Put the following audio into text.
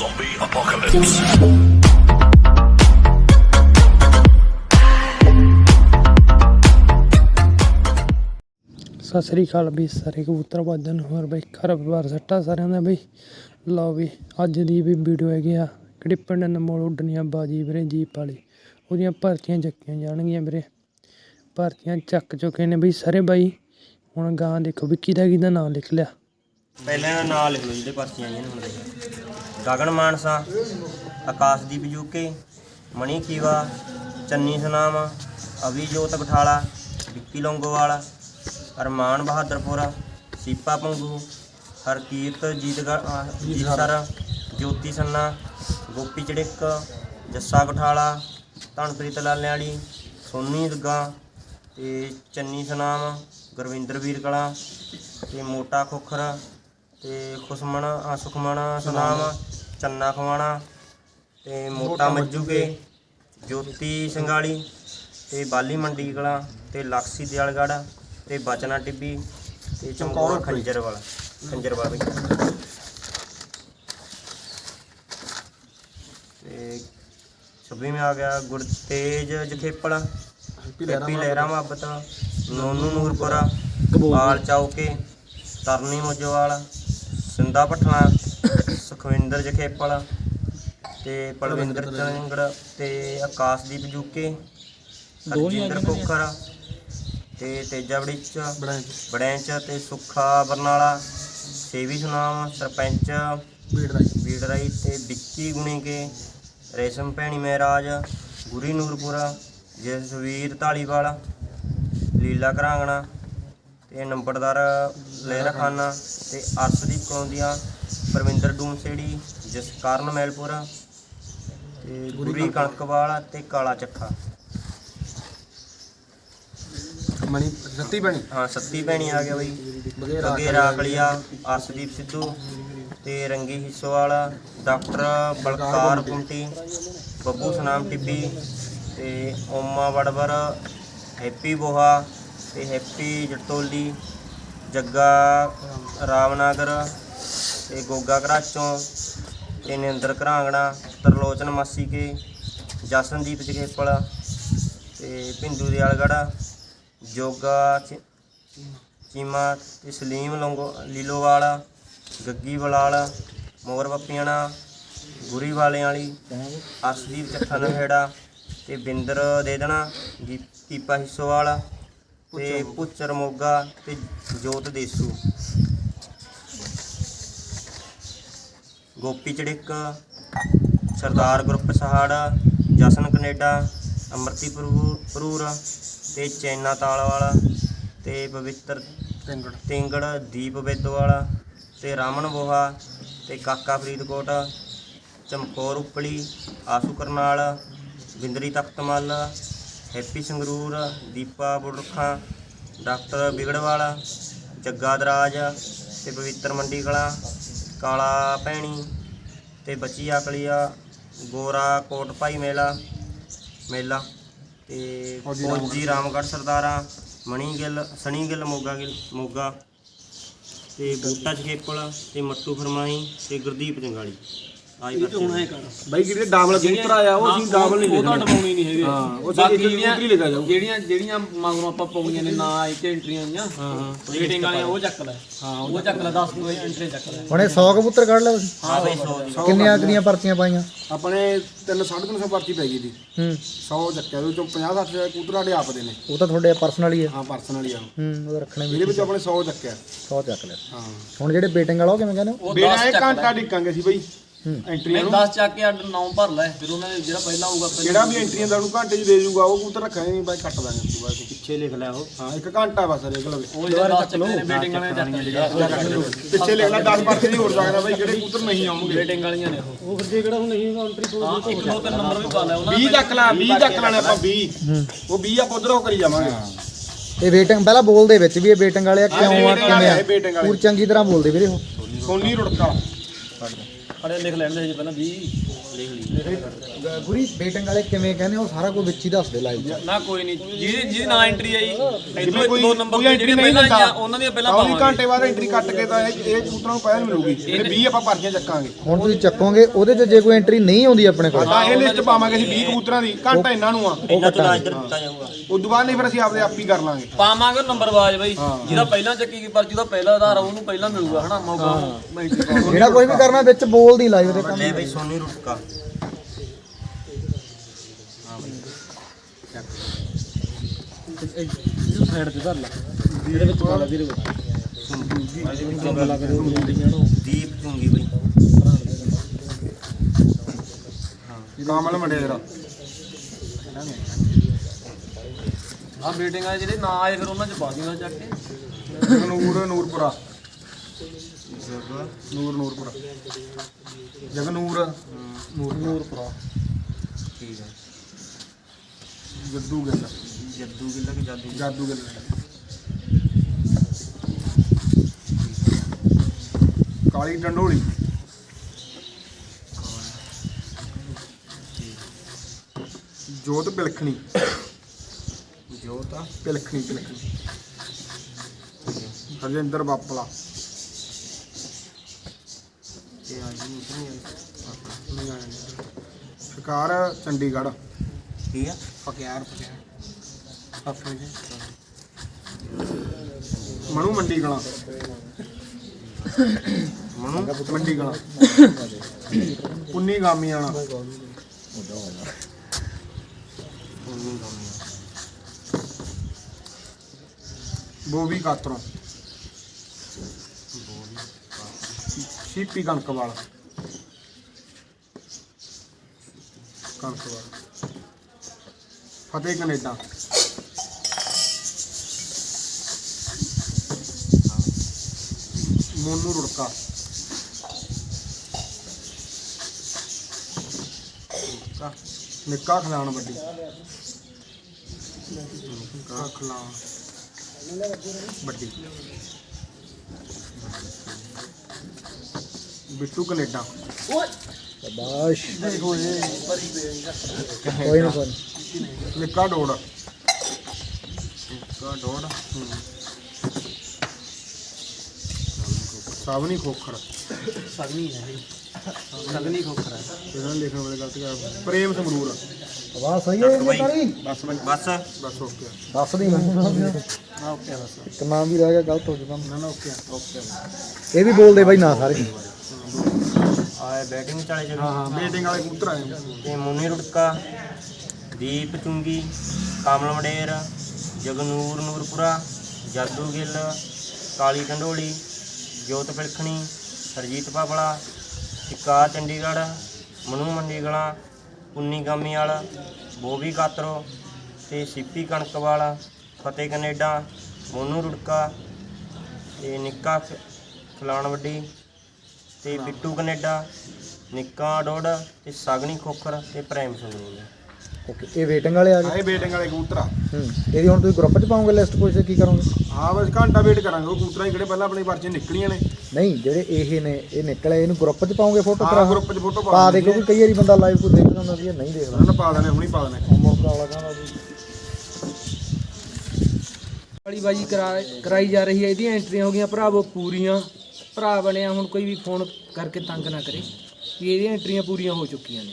Zombie apocalypse. Sat Sri ਅਕਾਲ ਵੀ ਸਾਰੇ ਕਬੂਤਰ ਬਾਜਾਂ ਨੂੰ ਹੋਰ ਬਈ ਘਰ ਪਰਿਵਾਰ ਸੱਟਾ ਸਾਰਿਆਂ ਦਾ ਬਈ। ਲਓ ਵੀ ਅੱਜ ਦੀ ਵੀ ਵੀਡੀਓ ਹੈਗੀ ਆ ਕਿਹੜੀ ਪਿੰਡ ਨਮੋਲ ਉੱਡਣੀਆਂ ਬਾਜੀ ਵੀਰੇ ਜੀਪ ਵਾਲੀ। ਉਹਦੀਆਂ ਭਰਤੀਆਂ ਚੱਕੀਆਂ ਜਾਣਗੀਆਂ ਵੀਰੇ। ਭਰਤੀਆਂ ਚੱਕ ਚੁੱਕੇ ਨੇ ਬਈ ਸਾਰੇ ਬਾਈ। ਹੁਣ ਗਾਂ ਦੇਖੋ ਵੀ ਕਿਹਦਾ ਕਿਹਦਾ ਨਾਮ ਲਿਖ ਲਿਆ। ਪਹਿਲਾਂ ਦਾ ਨਾਂ ਲਿਖ ਲਓ ਜਿਹੜੇ ਪਰਚੀਆਂ ਆਈਆਂ ਨੇ ਹੁਣ ਦੇ ਗਗਨ ਮਾਨਸਾ ਆਕਾਸ਼ਦੀਪ ਯੂਕੇ ਮਣੀ ਖੀਵਾ ਚੰਨੀ ਸੁਨਾਮ ਅਭਿਜੋਤ ਬਠਾਲਾ ਵਿੱਕੀ ਲੌਂਗੋਵਾਲ ਅਰਮਾਨ ਬਹਾਦਰਪੁਰਾ ਸੀਪਾ ਪੰਗੂ ਹਰਕੀਰਤ ਜੀਤਗੜ ਜੀਤਸਰ ਜੋਤੀ ਸੰਨਾ ਗੋਪੀ ਚੜਿੱਕ ਜੱਸਾ ਬਠਾਲਾ ਧਨਪ੍ਰੀਤ ਲਾਲਿਆਂ ਵਾਲੀ ਸੋਨੀ ਦੁੱਗਾ ਤੇ ਚੰਨੀ ਸੁਨਾਮ ਗੁਰਵਿੰਦਰ ਵੀਰ ਕਲਾ ਤੇ ਮੋਟਾ ਖੋਖਰ ਤੇ ਖੁਸਮਣ ਸੁਖਮਣ ਸੁਨਾਮ ਚੰਨਾ ਖਵਾਣਾ ਤੇ ਮੋਟਾ ਮੱਜੂਕੇ ਜੋਤੀ ਸੰਗਾਲੀ ਤੇ ਬਾਲੀ ਮੰਡੀ ਕਲਾ ਤੇ ਲਕਸੀ ਦਿਆਲਗੜ ਤੇ ਬਚਨਾ ਟਿੱਬੀ ਤੇ ਚਮਕੌਰ ਖੰਜਰ ਵਾਲਾ ਖੰਜਰ ਵਾਲਾ ਬਈ। ਤੇ ਛੱਬੀ ਆ ਗਿਆ ਗੁਰਤੇਜ ਜਖੇਪਲ ਹੈਪੀ ਲਹਿਰਾ ਮੁਹੱਬਤ ਨੋਨੂ ਨੂਰਪੁਰਾ ਪਾਲ ਚੌਕੇ ਤਰਨੀ ਮੋਜੋਵਾਲ ਸਿੰਦਾ ਪਠਣਾ ਸੁਖਵਿੰਦਰ ਜਖੇਪਲ ਤੇ ਪਲਵਿੰਦਰ ਚੰਗੜ ਤੇ ਆਕਾਸ਼ਦੀਪ ਜੂਕੇ ਹਰਜਿੰਦਰ ਕੋਖਰ ਤੇ ਤੇਜਾ ਬੜੀਚ। ਬੜੈਂਚ ਤੇ ਸੁੱਖਾ ਬਰਨਾਲਾ ਸੇਵੀ ਸੁਨਾਮ ਸਰਪੰਚ ਬੀੜਰਾਈ ਤੇ ਵਿੱਕੀ ਗੁਣੀ ਕੇ ਰੇਸ਼ਮ ਭੈਣੀ ਮਹਿਰਾਜ ਗੁਰੀ ਨੂਰਪੁਰਾ ਜਸਵੀਰ ਢਾਲੀਵਾਲ ਲੀਲਾ ਘਰਾਂਗਣਾ ਤੇ ਨੰਬਰਦਾਰ ਲਹਿਰਾ ਖਾਨਾ ਤੇ ਅਰਸ਼ਦੀਪ ਕਲੌਂਦੀਆਂ ਪਰਵਿੰਦਰ ਡੂਮਸੇੜੀ ਜਸਕਰਨ ਮੈਲਪੁਰਾ ਤੇ ਗੁਰੀ ਕਣਕਵਾਲ ਤੇ ਕਾਲਾ ਚੱਖਾ ਮਣੀ ਰੱਤੀ ਬਣੀ ਹਾਂ ਸੱਤੀ ਭੈਣੀ ਆ ਗਿਆ ਬਈ। ਅੱਗੇ ਰਾਖਲੀਆ ਅਰਸ਼ਦੀਪ ਸਿੱਧੂ ਤੇ ਰੰਗੀ ਹਿੱਸੋਵਾਲ ਡਾਕਟਰ ਬਲਕਾਰ ਕੁੰਟੀ ਬੱਬੂ ਸਨਾਮ ਟਿੱਬੀ ਤੇ ਓਮਾ ਵੜਵਰ ਹੈਪੀ ਬੋਹਾ ਤੇ ਹੈਪੀ ਜਟੋਲੀ ਜੱਗਾ ਰਾਮਨਗਰ ਤੇ ਗੋਗਾ ਘਰਾਚੋਂ ਤੇ ਨਿੰਦਰ ਘਰਾਂਗਣਾ ਤਰਲੋਚਨ ਮਾਸੀ ਕੇ ਜਸਨਦੀਪ ਜਗੇਪਲ ਤੇ ਭਿੰਦੂ ਦਿਆਲਗੜ੍ਹ ਜੋਗਾ ਚੀਮਾ ਤੇ ਸਲੀਮ ਲੰਗੋ ਲੀਲੋਵਾਲ ਗੱਗੀ ਬਲਾਲ ਮੋਰ ਪੱਪੀਆਣਾ ਗੁਰੀ ਵਾਲਿਆਂ ਵਾਲੀ ਅਰਸ਼ਦੀਪ ਚੱਠਾ ਨਹੇੜਾ ਤੇ ਬਿੰਦਰ ਦੇ ਦੇਣਾ ਕੀਪਾ ਹਿੱਸੋਵਾਲ ਤੇ ਪੁੱਚਰ ਮੋਗਾ ਤੇ ਜੋਤ ਦੇਸੂ। ਗੋਪੀ ਚੜਿੱਕ ਸਰਦਾਰ ਗਰੁੱਪ ਸਹਾੜਾ ਜਸਨ ਕੈਨੇਡਾ ਅਮਰਤੀ ਪਰੂਰ ਤੇ ਚੈਨਾ ਤਾਲ ਵਾਲਾ ਤੇ ਪਵਿੱਤਰ ਟਿੰਗੜ ਤਿੰਗੜ ਦੀਪ ਵਾਲਾ ਤੇ ਰਾਮਨ ਬੋਹਾ ਤੇ ਕਾਕਾ ਫਰੀਦਕੋਟ ਚਮਕੌਰ ਉਪਲੀ ਆਸੂ ਕਰਨਾਲ ਬਿੰਦਰੀ ਤਖਤਮਲ ਹੈਪੀ ਸੰਗਰੂਰ ਦੀਪਾ ਬੁੜਖਾ ਡਾਕਟਰ ਬਿਗੜਵਾਲਾ ਜੱਗਾ ਦਰਾਜ ਤੇ ਪਵਿੱਤਰ ਮੰਡੀ ਕਲਾਂ। ਕਾਲਾ ਭੈਣੀ ਤੇ ਬੱਚੀ ਆਕਲੀਆ ਗੋਰਾ ਕੋਟ ਭਾਈ ਮੇਲਾ ਮੇਲਾ ਤੇ ਫੌਜੀ ਰਾਮਗੜ੍ਹ ਸਰਦਾਰਾ ਮਣੀ ਗਿੱਲ ਸਣੀ ਗਿੱਲ ਮੋਗਾ ਗਿੱਲ ਮੋਗਾ ਤੇ ਬੂਟਾ ਚਕੇਪਲ ਤੇ ਮੱਟੂ ਫਰਮਾਈ ਤੇ ਗੁਰਦੀਪ ਜੰਗਾਲੀ। ਆਈ ਬਸ ਬਾਈ ਕਿਹੜੇ ਡਾਬਲ ਕਬੂਤਰ ਆਇਆ ਉਹ ਅਸੀਂ ਡਾਬਲ ਨਹੀਂ ਉਹ ਤਾਂ ਡਮਾਉਣੀ ਨਹੀਂ ਹੈਗੇ। ਹਾਂ, ਉਹ ਬਾਕੀ ਸਾਡੀ ਜਿਹੜੀਆਂ ਕਬੂਤਰੀ ਲਿਖਿਆ ਜਾਊ। ਜਿਹੜੀਆਂ ਜਿਹੜੀਆਂ ਮਗਰੋਂ ਆਪਾਂ ਪਾਉਣੀਆਂ ਨੇ ਨਾ ਆਈ ਤੇ ਐਂਟਰੀਆਂ ਆਈਆਂ। ਹਾਂ ਹਾਂ। ਰੇਟਿੰਗ ਵਾਲੀਆਂ ਉਹ ਚੱਕ ਲੈ। ਹਾਂ ਉਹ ਚੱਕ ਲੈ 10 ਨੂੰ ਐਂਟਰੀ ਚੱਕ ਲੈ। ਹੁਣੇ 100 ਕਬੂਤਰ ਕੱਢ ਲਏ ਤੁਸੀਂ? ਹਾਂ ਬਈ ਸੌ ਦੀ ਕਿੰਨੀਆਂ ਕਿੰਨੀਆਂ ਪਰਚੀਆਂ ਪਾਈਆਂ? ਆਪਣੇ 3 350 ਪਰਚੀ ਪੈ ਗਈ ਦੀ ਹੂੰ। 100 ਚੱਕਿਆ ਉਹ ਚੋਂ 50 60 ਕਬੂਤਰ ਸਾਡੇ ਆਪ ਦੇ ਨੇ। ਉਹ ਤਾਂ ਤੁਹਾਡੇ ਪਰਸਨਲ ਹੀ ਆ। ਹਾਂ ਪਰਸਨਲ ਹੀ ਆ। ਉਹ। ਹੂੰ ਉਹ ਰੱਖਣੇ ਵੀ ਇਹਦੇ ਵਿੱਚ ਆਪਣੇ 100 ਚੱਕਿਆ। 100 ਚੱਕ ਲਿਆ। ਹਾਂ। ਹੁਣ ਜਿਹੜੇ ਬੇਟਿੰਗ ਵਾਲਾ ਉਹ ਕਿਵੇਂ ਕਹਿੰਦੇ ਹੋ? ਉਹ 10 ਇਹ ਚੱਕ ਘੰਟਾ ਡਿੱਕਾਂਗੇ ਸੀ ਬਾਈ। ਹੂੰ। ਐਂਟਰੀਆਂ ਨੂੰ 10 ਚੱਕ ਕੇ ਅੱਡ 9 ਭਰ ਲੈ ਫਿਰ ਉਹਨਾਂ ਨੇ ਜਿਹੜਾ ਪਹਿਲਾਂ ਆਊਗਾ ਪਹਿਲਾਂ ਜਿਹੜਾ ਵੀ ਐਂਟਰੀਆਂ ਦਾ ਉਹਨੂੰ ਘੰਟੇ 'ਚ ਦੇ ਜੂਗਾ ਉਹ ਕਬੂਤਰ ਰੱਖਾਂਗੇ ਨਹੀਂ ਬਾਈ ਕੱਟ ਦਾਂਗੇ ਉਸ ਤੋਂ ਬਾਅਦ ਪਿੱਛੇ ਲਿਖ ਲਿਆ ਉਹ। ਹਾਂ ਇੱਕ ਘੰਟਾ ਬਸ ਰੇਕ ਲਵੇ ਉਹ ਜਿਹੜਾ 10 ਚੱਕ ਨੇ ਵਾਲੀਆਂ ਚੱਕ ਲਈਆਂ ਪਿੱਛੇ ਲਿਖ ਲੈ 10 ਪਰਚੀ ਨਹੀਂ ਹੋਰ ਸਕਦਾ ਬਾਈ ਜਿਹੜੇ ਕਬੂਤਰ ਨਹੀਂ ਆਉਣਗੇ। ਰੇਟਿੰਗ ਵਾਲੀਆਂ ਨੇ ਉਹ। ਉਹ ਫਿਰ ਜੇ ਕਿਹੜਾ ਹੁਣ ਨਹੀਂ ਐਂਟਰੀ ਹਾਂ ਇੱਕ ਦੋ ਤਿੰਨ ਨੰਬਰ ਵੀ ਪਾ ਲੈ ਉਹਨਾਂ 20 ਚੱਕ ਲੈ 20 ਚੱਕ ਲੈਣੇ ਆਪਾਂ 20 ਉਹ 20 ਆਪਾਂ ਉਧਰੋਂ ਕਰੀ ਜਾਵਾਂਗੇ। ਇਹ ਵੇਟਿੰਗ ਪਹਿਲਾਂ ਬੋਲਦੇ ਵਿੱਚ ਵੀ ਇਹ ਵੇਟਿੰਗ ਵਾਲੇ ਆ ਕਿਉਂ ਆ ਵਾਲੇ ਕਿਵੇਂ ਆ, ਆ ਵਾਲੇ। ਪੂਰੀ ਚੰਗੀ ਤਰ੍ਹਾਂ ਬੋਲਦੇ ਵੀਰੇ ਉਹ। ਸੋਨੀ ਰੁੜਕਾ। ਅੜੇ ਲਿਖ ਲੈਣ ਦੇ ਜੀ ਪਹਿਲਾਂ 20 ਗੁਰੀ ਬੇਟਿੰਗ ਵਾਲੇ ਕਿਵੇਂ ਕਹਿੰਦੇ ਉਹ ਸਾਰਾ ਕੁਝ ਵਿੱਚ ਹੀ ਦੱਸਦੇ ਲਾਈਵ ਨਾ ਕੋਈ ਨਹੀਂ ਜਿਹਦੀ ਜਿਹਦੀ ਨਾ ਐਂਟਰੀ ਆਈ ਇਧਰੋਂ ਇੱਕ ਦੋ ਨੰਬਰ ਤੇ ਨਹੀਂ ਪਹਿਲਾਂ ਆਈਆਂ ਉਹਨਾਂ ਦੀਆਂ ਪਹਿਲਾਂ ਤਾਂ ਪਾਵਾਂਗੇ। ਘੰਟੇ ਬਾਅਦ ਐਂਟਰੀ ਕੱਟ ਕੇ ਤਾਂ ਇਹ ਇਹ ਕਬੂਤਰਾਂ ਨੂੰ ਪਹਿਲ ਮਿਲੂਗੀ। ਜਿਹੜੇ 20 ਆਪਾਂ ਪਰਚੀਆਂ ਚੱਕਾਂਗੇ। ਹੁਣ ਤੁਸੀਂ ਚੱਕੋਗੇ ਉਹਦੇ 'ਚ ਜੇ ਕੋਈ ਐਂਟਰੀ ਨਹੀਂ ਆਉਂਦੀ ਆਪਣੇ ਕੋਲ। ਤਾਂ ਇਹ ਲਿਸਟ ਪਾਵਾਂਗੇ ਅਸੀਂ 20 ਕਬੂਤਰਾਂ ਦੀ ਘੰਟਾ ਇਹਨਾਂ ਨੂੰ ਆ। ਇਹਨਾਂ ਤੋਂ ਇੱਧਰ ਦਿੱਤਾ ਜਾਊਗਾ। ਉਸ ਤੋਂ ਬਾਅਦ ਨਹੀਂ ਫਿਰ ਅਸੀਂ ਆਪਦੇ ਆਪ ਹੀ ਕਰ ਲਾਂਗੇ। ਪਾਵਾਂਗੇ ਨੰਬਰ ਬਾਜ ਬਾਈ ਜਿਹਦਾ ਪਹਿਲਾਂ ਚੱਕੀ ਗਈ ਪਰਚੀ ਦਾ ਪਹਿਲਾ ਆਧਾਰ ਆ, ਉਹਨੂੰ ਪਹਿਲਾਂ ਮਿਲੂਗਾ ਹਨਾ ਮੌਕਾ। ਜਿਹੜਾ ਕੋਈ ਵੀ ਕਰਨਾ ਵਿੱਚ ਬੋਲਦੀ ਲਾਈਵ ਦੇ ਕੰਮ ਲੈ ਬਈ ਸੋਨੀ ਰੁਟਕਾ। ਸਾਈਡ ਤੇ ਧਰ ਲੈ ਇਹਦੇ ਵਿੱਚ ਪਾ ਲੈ ਵੀਰੇ। ਦੀਪ ਚੁੰਗੀ ਬਈ ਕਾਮਲ ਮੰਡੇਰ ਆ ਮੀਟਿੰਗ ਆ ਜਿਹੜੇ ਨਾ ਆਏ ਫਿਰ ਉਹਨਾਂ ਚ ਪਾ ਦਿੰਦਾ ਚੱਕ ਕੇ। ਨੂਰ ਨੂਰਪੁਰਾ। ਨੂਰ ਨੂਰਪੁਰਾ। ਜਗਨੂਰ ਨੂਰ ਨੂਰਪੁਰਾ। ਠੀਕ ਹੈ। ਜੱਦੂ ਗਿੱਲ। ਜੱਦੂ ਗਿੱਲਾ ਕਿ ਜਾਦੂ ਜਾਦੂ ਗਿੱਲ। ਕਾਲੀ ਡੰਡੋਲੀ ਜੋਤ ਬਿਲਖਣੀ ਜੋਤ? ਆ ਪਿਲਖਣੀ। ਪਿਲਖਣੀ ਹਰਜਿੰਦਰ ਬਾਪਲਾ। ਤੇ ਆ ਜੀ ਨਹੀਂ ਆਈ ਸ਼ਿਕਾਰ ਚੰਡੀਗੜ੍ਹ। ਠੀਕ ਆ? ਫਕਿਆਰ ਮਨੂ ਮੰਡੀ ਕਲਾਂ ਮਨੂ ਮੰਡੀ ਕਲਾਂ ਪੁੰਨੀ ਗਾਮੀ ਵਾਲਾ ਉਨੀ ਗਾਮੀ ਬੋਵੀ ਕਾਤਰੋਂ ਸ਼ੀਪੀ ਕਣਕਵਾਲ ਕਣਕਵਾਲ ਫਤਿਹ ਕੈਨੇਡਾ। ਮੋਨੂ ਰੁੜਕਾ। ਨਿੱਕਾ ਖਿਲਾਣ ਵੱਡੀ। ਨਿੱਕਾ ਖਿਲਾਣ ਵੱਡੀ। ਬਿੱਟੂ ਕੈਨੇਡਾ। ਸ਼ਾਬਾਸ਼। ਕੋਈ ਨਾ ਕੋਈ ਨਿੱਕਾ ਡੋੜ। ਕਾ ਡੋੜ ਸਾਵਨੀ ਖੋਖਰ। ਸਗਨੀ ਹੈ ਸਗਨੀ ਖੋਖਰਾ ਇਹਨਾਂ ਲਿਖਣ ਵਾਲੇ ਗਲਤ ਕਰ ਪ੍ਰੇਮ ਸੰਗਰੂਰ। ਆਵਾਜ਼ ਸਹੀ ਹੈ ਇਹ ਤਾਰੀ ਬਸ ਬਸ। ਬਸ। ਓਕੇ। ਦੱਸ ਦੀ ਮੈਨੂੰ ਆ ਓਕੇ ਬਸ। ਇੱਕ ਨਾਮ ਵੀ ਰਹਿ ਗਿਆ ਗਲਤ ਹੋ ਜੂਗਾ ਨਾ ਨਾ ਓਕੇ ਓਕੇ। ਇਹ ਵੀ ਬੋਲਦੇ ਬਾਈ ਨਾ ਸਾਰੇ। ਆਏ ਬੈਟਿੰਗ ਚਾਲੇ ਜਗ੍ਹਾ ਹਾਂ ਹਾਂ ਮੀਟਿੰਗ ਵਾਲੇ ਕਬੂਤਰ ਆਏ ਤੇ ਮੁਨੀ ਰੁੜਕਾ, ਦੀਪ ਚੁੰਗੀ, ਕਮਲ ਮਡੇਰ ਜਗਨੂਰ ਨੂਰਪੁਰਾ, ਜਾਦੂ ਗਿੱਲ, ਕਾਲੀ ਢੰਡੋਲੀ ਜੋਤ ਪਿਲਖਣੀ, ਹਰਜੀਤ ਪਾਪੜਾ, ਸ਼ਿਕਾ ਚੰਡੀਗੜ੍ਹ, ਮਨੂ ਮੰਡੀਗਲਾ, ਪੁੰਨੀ ਗਾਮੀ ਵਾਲਾ ਬੋਬੀ ਕਾਤਰੋ ਤੇ ਸਿੱਪੀ ਕਣਕਵਾਲ, ਫਤਿਹ ਕੈਨੇਡਾ, ਮੋਨੂ ਰੁੜਕਾ ਤੇ ਨਿੱਕਾ ਖ- ਵੱਡੀ ਤੇ ਬਿੱਟੂ ਕੈਨੇਡਾ ਨਿੱਕਾ ਡੋੜ ਤੇ ਸਾਗਣੀ ਖੋਖਰ ਤੇ ਪ੍ਰੇਮ ਸੰਗਰੂਰ ਓਕੇ ਇਹ ਵੇਟਿੰਗ ਵਾਲੇ ਆ ਗਏ? ਆਏ ਮੀਟਿੰਗ ਵਾਲੇ ਕਬੂਤਰ ਆ। ਹੂੰ ਇਹਦੀ ਹੁਣ ਤੁਸੀਂ ਗਰੁੱਪ 'ਚ ਪਾਓਗੇ ਲਿਸਟ ਕੋਈ ਸੇ ਕੀ ਕਰੋਗੇ? ਹਾਂ ਬਸ ਘੰਟਾ ਵੇਟ ਕਰਾਂਗੇ ਉਹ ਕਬੂਤਰਾਂ ਹੀ ਜਿਹੜੇ ਪਹਿਲਾਂ ਆਪਣੀ ਪਰਚੇ ਨਿਕਲੀਆਂ ਨੇ। ਨਹੀਂ ਜਿਹੜੇ ਇਹ ਨੇ ਇਹ ਨਿਕਲੇ ਇਹਨੂੰ ਗਰੁੱਪ 'ਚ ਪਾਓਗੇ ਫੋਟੋ ਹਾਂ ਕਰਾ ਗਰੁੱਪ 'ਚ ਫੋਟੋ ਪਾ ਪਾ ਦੇ ਕਿਉਂਕਿ ਕਈ ਵਾਰੀ ਬੰਦਾ ਲਾਈਵ ਕੋਈ ਦੇਖਦਾ ਹੁੰਦਾ ਵੀ ਇਹ ਨਹੀਂ ਦੇਖਦਾ। ਉਹਨਾਂ ਨੇ ਪਾ ਦੇਣੇ ਹੁਣੀ ਪਾ ਦੇਣੇ। ਮੌਕਾ ਵਾਲਾ ਕਹਿੰਦਾ ਵੀ ਵਾਲੀ ਬਾਜੀ ਕਰਾ ਕਰਾਈ ਜਾ ਰਹੀ ਹੈ ਇਹਦੀਆਂ ਐਂਟਰੀਆਂ ਹੋ ਗਈਆਂ ਭਰਾਵੋ ਪੂਰੀਆਂ। ਭਰਾ ਬਣਿਆ, ਹੁਣ ਕੋਈ ਵੀ ਫੋਨ ਕਰਕੇ ਤੰਗ ਨਾ ਕਰੇ। ਵੀ ਇਹਦੀਆਂ ਐਂਟਰੀਆਂ ਪੂਰੀਆਂ ਹੋ ਚੁੱਕੀਆਂ ਨੇ।